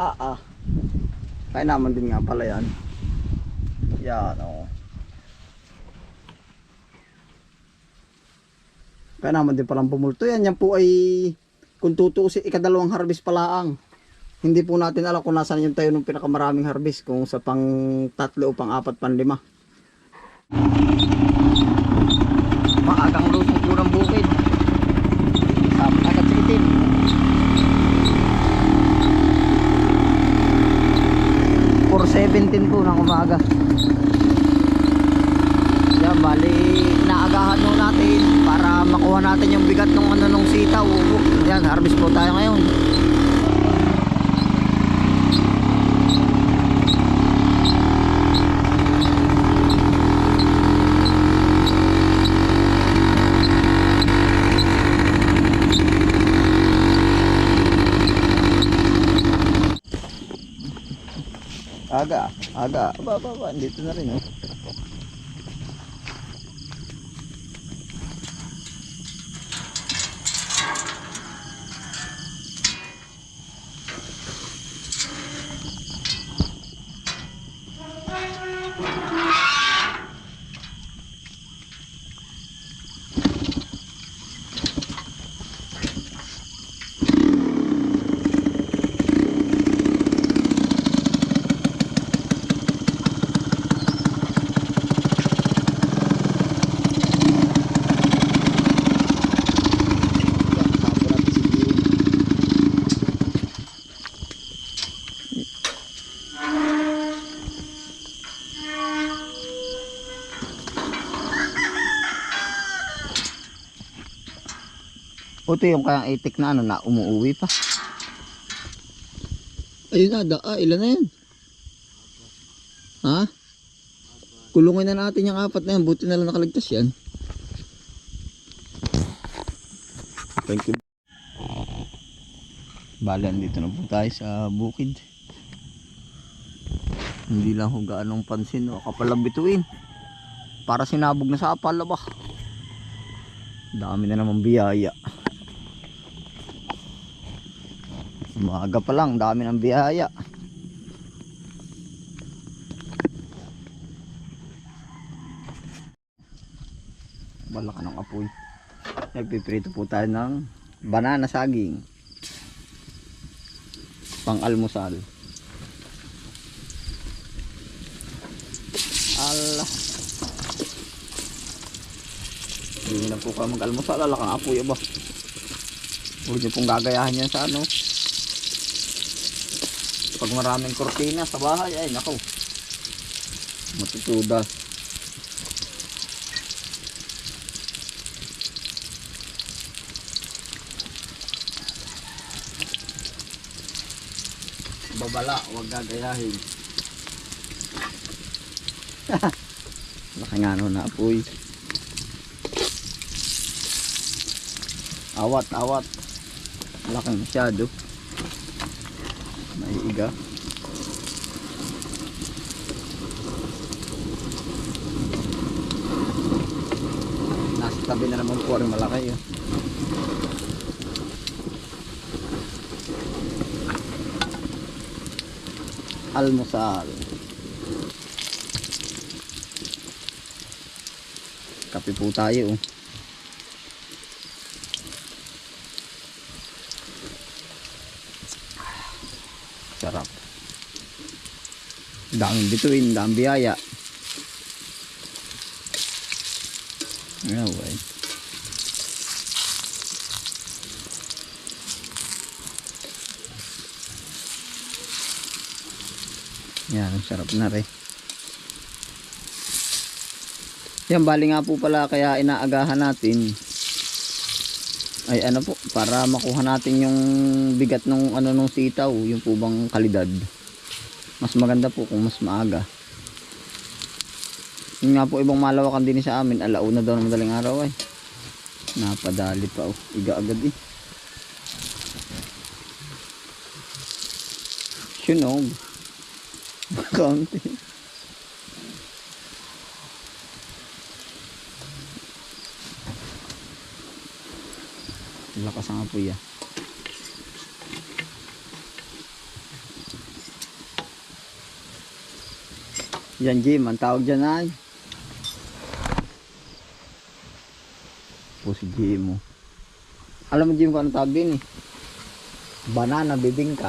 Ah, ah. Kaya naman din nga pala yan. Yan, oo. Kaya naman din palang pumulto yan. Yan po ay kung tutuusin, ikadalawang harvest pala ang. Hindi po natin alam kung nasaan yung tayo ng pinakamaraming harvest. Kung sa pang tatlo o pang apat, pang lima. Maagang lusong po ng bukid. Sa agad sa itim. For 17 po ng umaga. Yan, bali, inaagahan mo natin para makuha natin yung bigat ng ano nung sitaw. Yan, harvest po tayo ngayon. Aga, aga. Aba, aba, aba. Dito na rin, oh. Puto yung kayang itik na ano na umuuwi pa. Ayun na, da, ah, ilan na yan? Ha? Kulungin na natin yung apat na yan. Buti na lang nakaligtas yan. Thank you. Bale, andito na po tayo sa bukid. Hindi lang ho gaanong pansin o kapalang bituin. Para sinabog na sa apala ba? Dami na naman biyaya. Umaga pa lang, dami ng biyaya. Balaka ng apoy. Nagpiprito po tayo ng banana saging. Pang almusal. Ala. Hindi na po kayo mag-almusal. Ala kang apoy ba? Huwag niyo pong gagayahan yan sa ano. Pag maraming kortina sa bahay, ay nako. Matutudas. babala, huwag gagayahin. Laki nga no na apoy. Awat, awat. Laki masyado. Naiiga. Nasa tabi na naman po rin malaki yun. almusal. Kape po tayo. oh. Sarap. Daming bituin, daming biyaya. Anyway. Yan, ang sarap na rin. Yan, bali nga po pala kaya inaagahan natin. Ay ano po, para makuha natin yung bigat ng ano nung sitaw, yung po bang kalidad. Mas maganda po kung mas maaga. Yun nga po ibang malawakan din sa amin, alauna daw ng madaling araw ay. Napadali pa oh, iga agad eh. Sunog. Kaunti. Lakas ang apoy ah. Yan Jim, ang tawag dyan ay. Po si Jim mo. Alam mo Jim kung anong tawag din eh. Banana bibingka.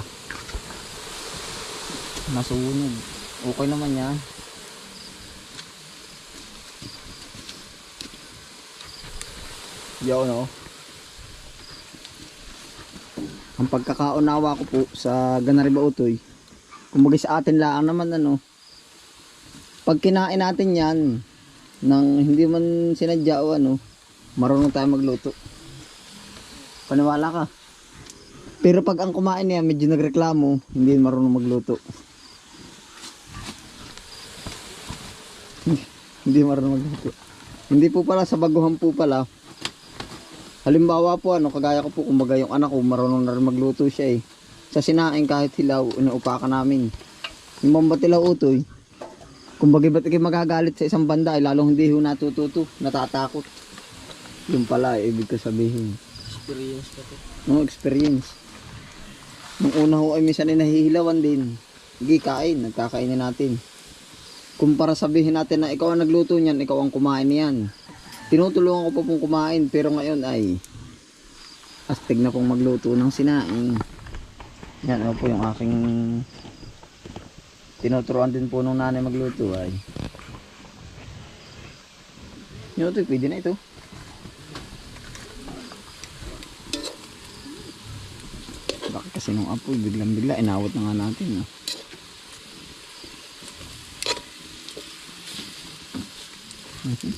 Nasunog. Okay naman yan. Yo no. Ang pagkakaunawa ko po sa Ganariba Utoy, kumbaga sa atin lang naman ano, pag kinain natin yan, nang hindi man sinadya o ano, marunong tayo magluto. Paniwala ka. Pero pag ang kumain niya medyo nagreklamo, hindi marunong magluto. hindi marunong magluto. Hindi po pala sa baguhan po pala. Halimbawa po ano, kagaya ko po kumbaga yung anak ko marunong na rin magluto siya eh. Sa sinaing kahit hilaw, inuupakan namin. Yung mambatilaw utoy, kumbaga ba't kayo magagalit sa isang banda ay lalong hindi ho natututo, natatakot. Yung pala, eh, ibig ko sabihin. Experience ka to. No experience. Nung una ho ay minsan ay nahihilawan din. Hindi kain, nagkakainin natin. Kumpara sabihin natin na ikaw ang nagluto niyan, ikaw ang kumain niyan. Tinutulungan ko pa pong kumain pero ngayon ay astig na pong magluto ng sinaing. Yan ano po yung aking tinuturuan din po nung nanay magluto ay. Yun ito, pwede na ito. Bakit kasi nung apoy biglang bigla inawat na nga natin no? Mhm.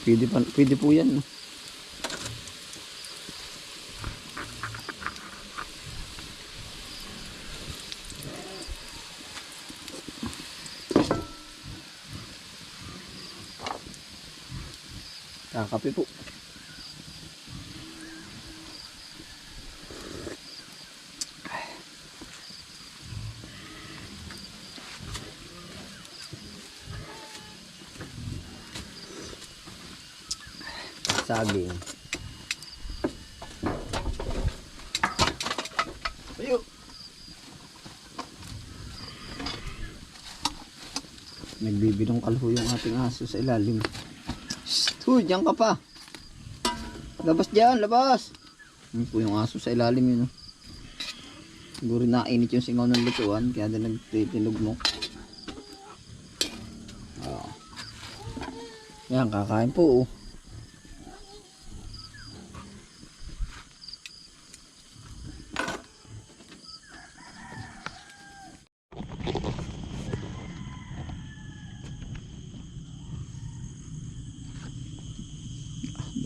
Pwede, pa, pwede po yan no? Kakape po. saging. Ayo. Nagbibidong kalho yung ating aso sa ilalim. Huy, diyan ka pa. Labas diyan, labas. Yun po yung aso sa ilalim yun. Oh. Siguro nainit yung singaw ng lutuan, kaya din nagtitinog mo. Oh. Yan, kakain po oh.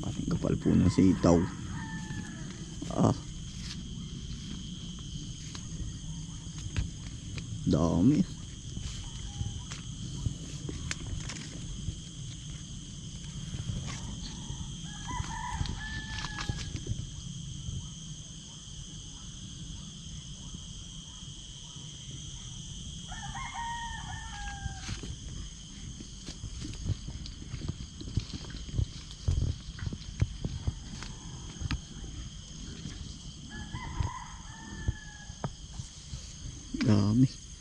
Bakit kapal po ng sitaw. Ah. Dami. Dami.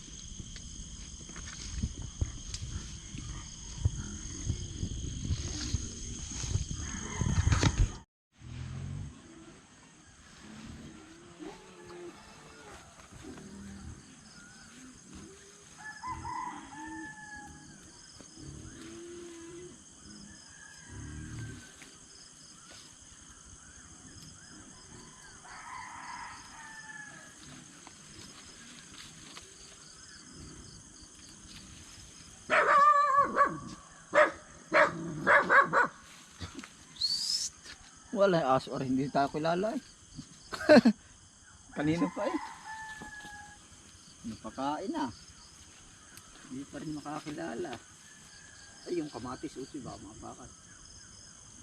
Wala yung aso or hindi tayo kilala eh. Kanino pa eh. Napakain na. Hindi pa rin makakilala. Ay, yung kamatis, usi ba, mga bakal.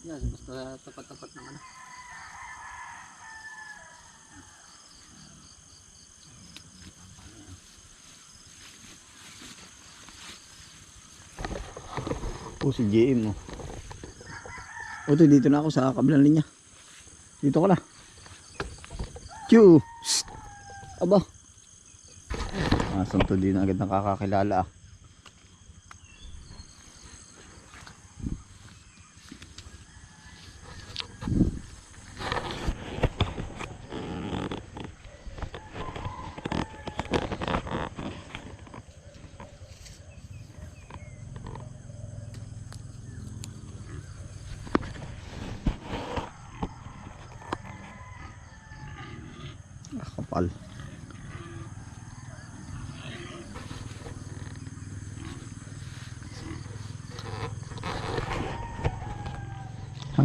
Yes, basta tapat-tapat ng ano. Oh, si JM oh. Oto, dito na ako sa kabilang linya. Dito ka na. Q. Aba. Nasunto din agad nakakakilala ah. Ah, kapal.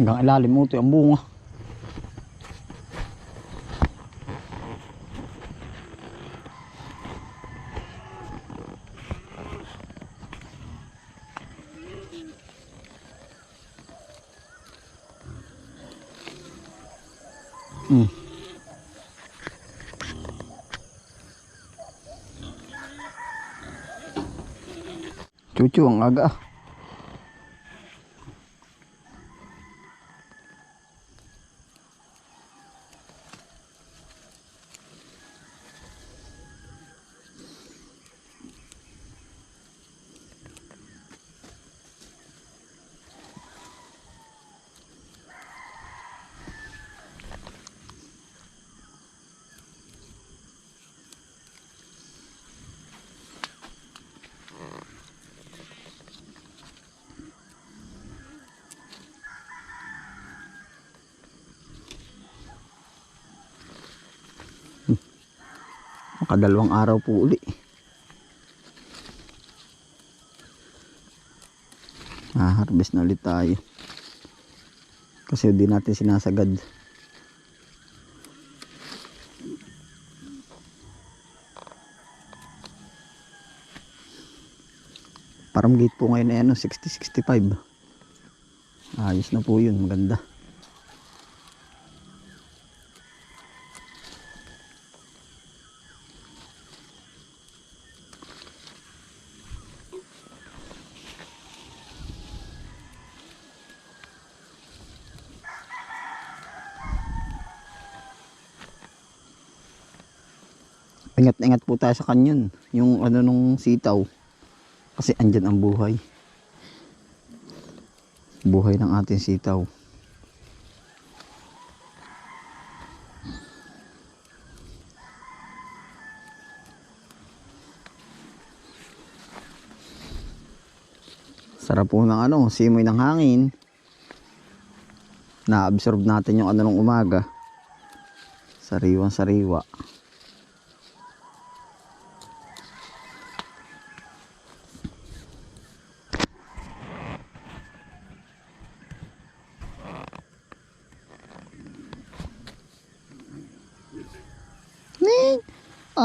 Hanggang ilalim mo ito ang bunga. Mm. Cucu ang aga ah. Makadalawang araw po uli. Ah, harvest na ulit tayo. Kasi hindi natin sinasagad. Parang gate po ngayon ay ano, 60-65. Ayos na po yun, maganda. Ingat-ingat po tayo sa kanyon. Yung ano nung sitaw. Kasi andyan ang buhay. Buhay ng ating sitaw. Sarap po ng ano, simoy ng hangin. Na-absorb natin yung ano nung umaga. Sariwang sariwa. Ning,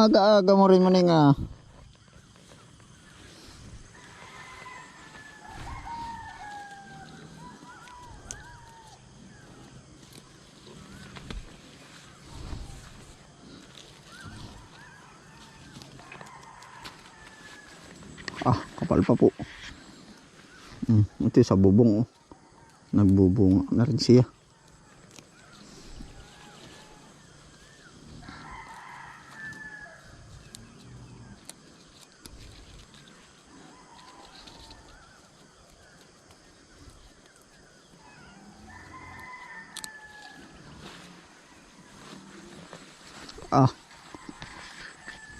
aga-aga mo rin mo ning ah. Ah, kapal pa po. Hmm, ito sa bubong oh. Nagbubunga na rin siya. Ah.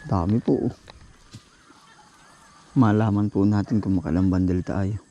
Dami po. Malaman po natin kung makalang bandel tayo.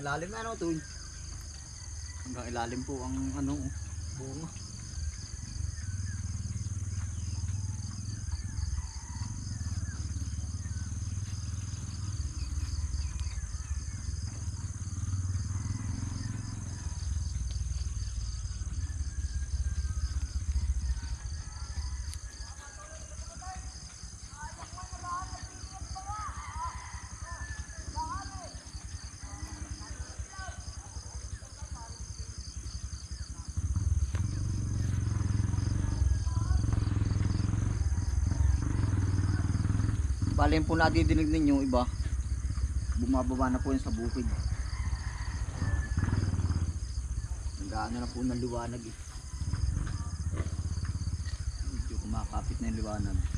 Ilalim ano to. Hanggang ilalim po ang ano bunga. Yung po nadidinig ninyo iba, bumababa na po yun sa bukid. Nag-ano na po ng liwanag eh. Medyo kumakapit na yung liwanag.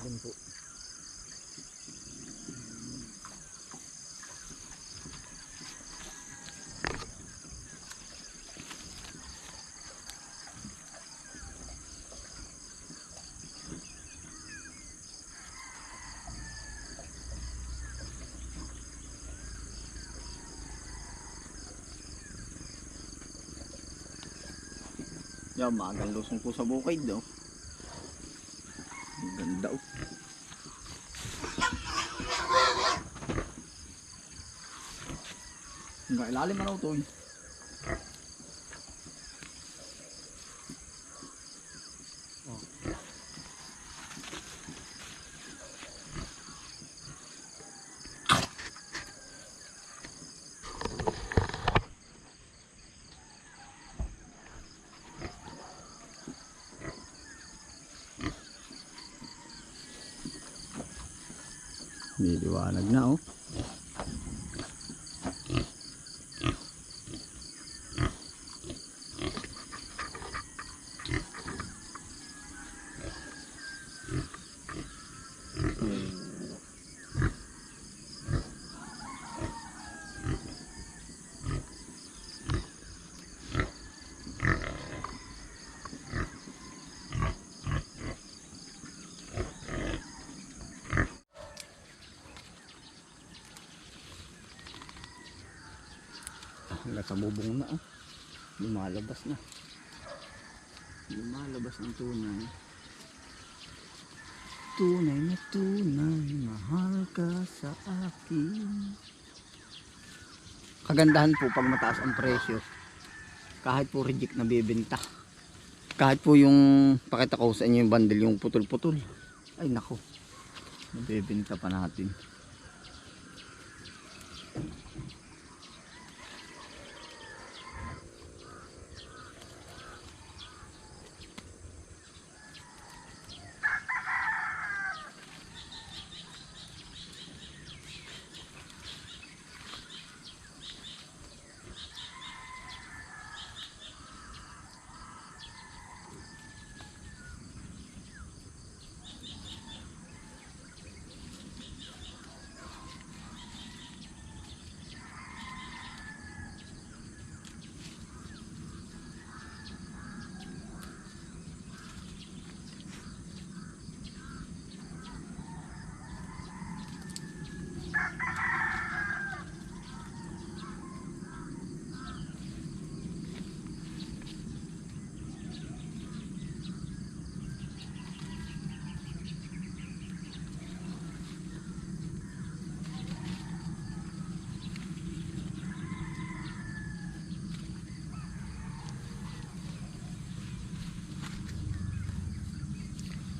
Lalim po. Yan, magang lusong po sa bukid daw. Ang ganda oh. Hanggang ilalim na raw to eh. Oh. Niliwanag na oh. Hanggang sa bubong na oh. Lumalabas na. Lumalabas ng tunay. Tunay na tunay, mahal ka sa akin. Kagandahan po pag mataas ang presyo. Kahit po reject na bibenta. Kahit po yung, pakita ko sa inyo yung bundle, yung putol-putol. Ay nako, nabibenta pa natin.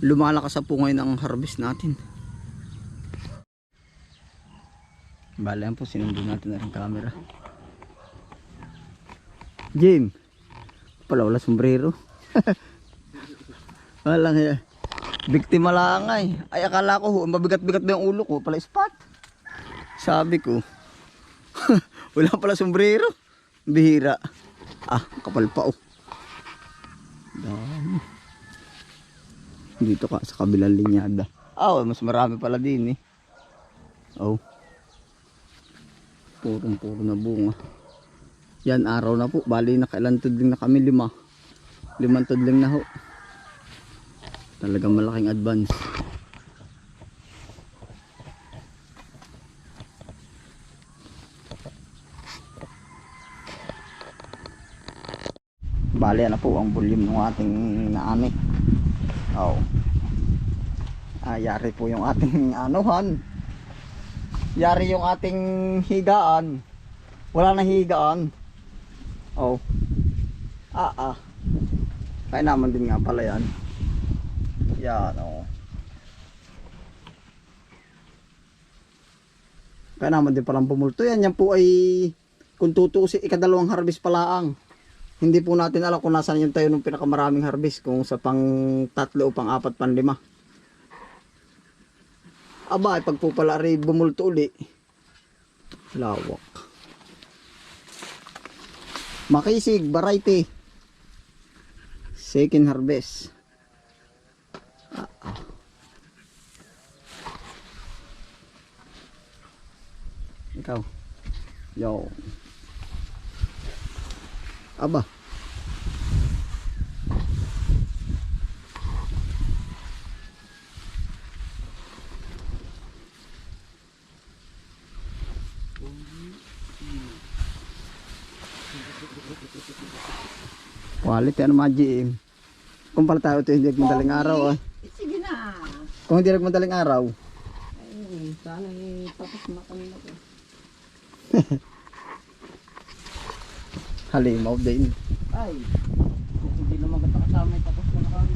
Lumalakas sa po ngayon ang harvest natin. Bale yan po, sinundo natin na rin camera. Jim, pala wala sombrero. wala kaya. Biktima lang ay. Ay akala ko, mabigat-bigat ba yung ulo ko? Pala spot. Sabi ko, wala pala sombrero. Bihira. Ah, kapal pa oh. Dami. Dito ka sa kabilang linyada. Ah, oh, mas marami pala din eh. Oh. Purong-puro na bunga. Yan, araw na po. Bali, nakailan tudling na kami. Lima. Limang tudling na ho. Talagang malaking advance. Bali, ano po ang volume ng ating naani. Oh. Ah, yari po yung ating anuhan. Yari yung ating higaan. Wala na higaan. Oh. Ah, ah. Kaya naman din nga pala yan. Yan, oh. Kaya naman din palang pumulto yan. Yan po ay kung tutuusin, ikadalawang harvest pala ang. Hindi po natin alam kung nasaan yung tayo ng pinakamaraming harvest. Kung sa pang tatlo o pang apat, pang lima. Aba, ay pag po pala rin bumulto uli. Lawak. Makisig, variety. Second harvest. Ah, ah. Ikaw. Yo. Aba. Quality ano mga GM. Kung pala tayo ito hindi madaling araw ah. Sige na. Kung hindi madaling araw. Ay, sana eh, tapos na kami na to. Halimaw din. Ay, kung hindi naman kita kasama, tapos na na kami.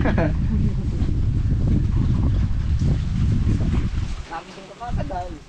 Sabi ko kapatagal.